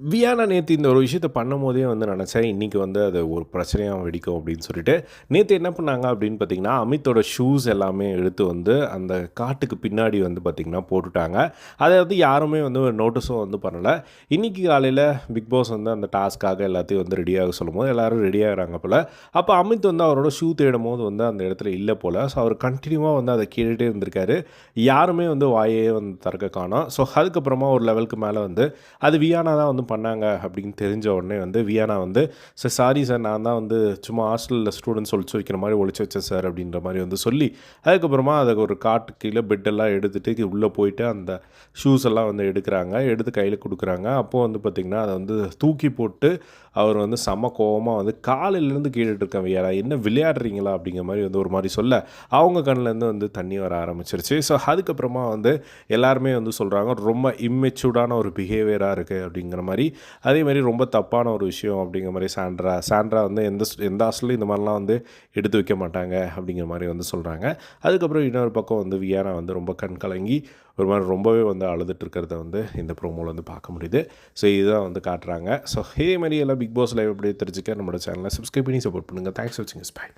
வியானா நேற்று இந்த ஒரு விஷயத்த பண்ணும்போதே வந்து நினச்சேன் இன்றைக்கி வந்து அது ஒரு பிரச்சனையாக வெடிக்கும் அப்படின்னு சொல்லிட்டு. நேற்று என்ன பண்ணாங்க அப்படின்னு பார்த்தீங்கன்னா அமித்தோட ஷூஸ் எல்லாமே எடுத்து வந்து அந்த காட்டுக்கு பின்னாடி வந்து பார்த்திங்கன்னா போட்டுட்டாங்க. அதை வந்து யாருமே வந்து நோட்டீஸும் வந்து பண்ணலை. இன்றைக்கி காலையில் பிக் பாஸ் வந்து அந்த டாஸ்க்காக எல்லாத்தையும் வந்து ரெடியாக சொல்லும்போது எல்லோரும் ரெடியாகிறாங்க போல். அப்போ அமித் வந்து அவரோட ஷூ தேடும் போது வந்து அந்த இடத்துல இல்லை போல். ஸோ அவர் கண்டினியூவாக வந்து அதை கேட்டுகிட்டே இருந்திருக்காரு. யாருமே வந்து வாயே வந்து திறக்க காணும் ஸோ அதுக்கப்புறமா ஒரு லெவலுக்கு மேலே வந்து அது வியானா தான் வந்து பண்ணாங்க அப்படின்னு தெரிஞ்ச உடனே வந்து வியானா வந்து சார் சாரி சார் நான் தான் வந்து சும்மா ஹாஸ்டலில் ஸ்டூடெண்ட்ஸ் ஒழிச்சு வைக்கிற மாதிரி ஒழிச்சு வச்சேன் சார் அப்படின்ற மாதிரி வந்து சொல்லி அதுக்கப்புறமா அதை ஒரு காட்டு கீழே பெட்டெல்லாம் எடுத்துகிட்டு உள்ளே போயிட்டு அந்த ஷூஸ் எல்லாம் வந்து எடுக்கிறாங்க எடுத்து கையில் கொடுக்குறாங்க. அப்போது வந்து பார்த்திங்கன்னா அதை வந்து தூக்கி போட்டு அவர் வந்து செம கோபமாக வந்து காலையிலேருந்து கேட்டுட்ருக்கேன் வியாரா என்ன விளையாடுறீங்களா? அப்படிங்கிற மாதிரி வந்து ஒரு மாதிரி சொல்ல அவங்க கண்ணிலேருந்து வந்து தண்ணி வர ஆரம்பிச்சிருச்சு. ஸோ அதுக்கப்புறமா வந்து எல்லாருமே வந்து சொல்கிறாங்க ரொம்ப இம்மெச்சூர்டான ஒரு பிஹேவியராக இருக்குது அப்படிங்கிற மாதிரி அதே மாதிரி ரொம்ப தப்பான ஒரு விஷயம் அப்படிங்கிற மாதிரி சாண்ட்ரா சாண்ட்ரா வந்து எந்த எந்த ஹாஸ்டலும் இந்த மாதிரிலாம் வந்து எடுத்து வைக்க மாட்டாங்க அப்படிங்கிற மாதிரி வந்து சொல்கிறாங்க அதுக்கப்புறம் இன்னொரு பக்கம் வந்து வியானா வந்து ரொம்ப கண் கலங்கி ஒரு மாதிரி ரொம்பவே வந்து அழுதுட்டு இருக்கிறத வந்து இந்த ப்ரோமோவில் வந்து பார்க்க முடியுது. ஸோ இதுதான் வந்து காட்டுறாங்க. ஸோ இதே மாதிரி எல்லாம் பிக் பாஸ் லைவ் அப்படியே தெரிஞ்சுக்க நம்மளோட சேனலை சப்ஸ்கிரைப் பண்ணி சப்போர்ட் பண்ணுங்கள் தேங்க்ஸ் வாட்சிங் ஸ்பை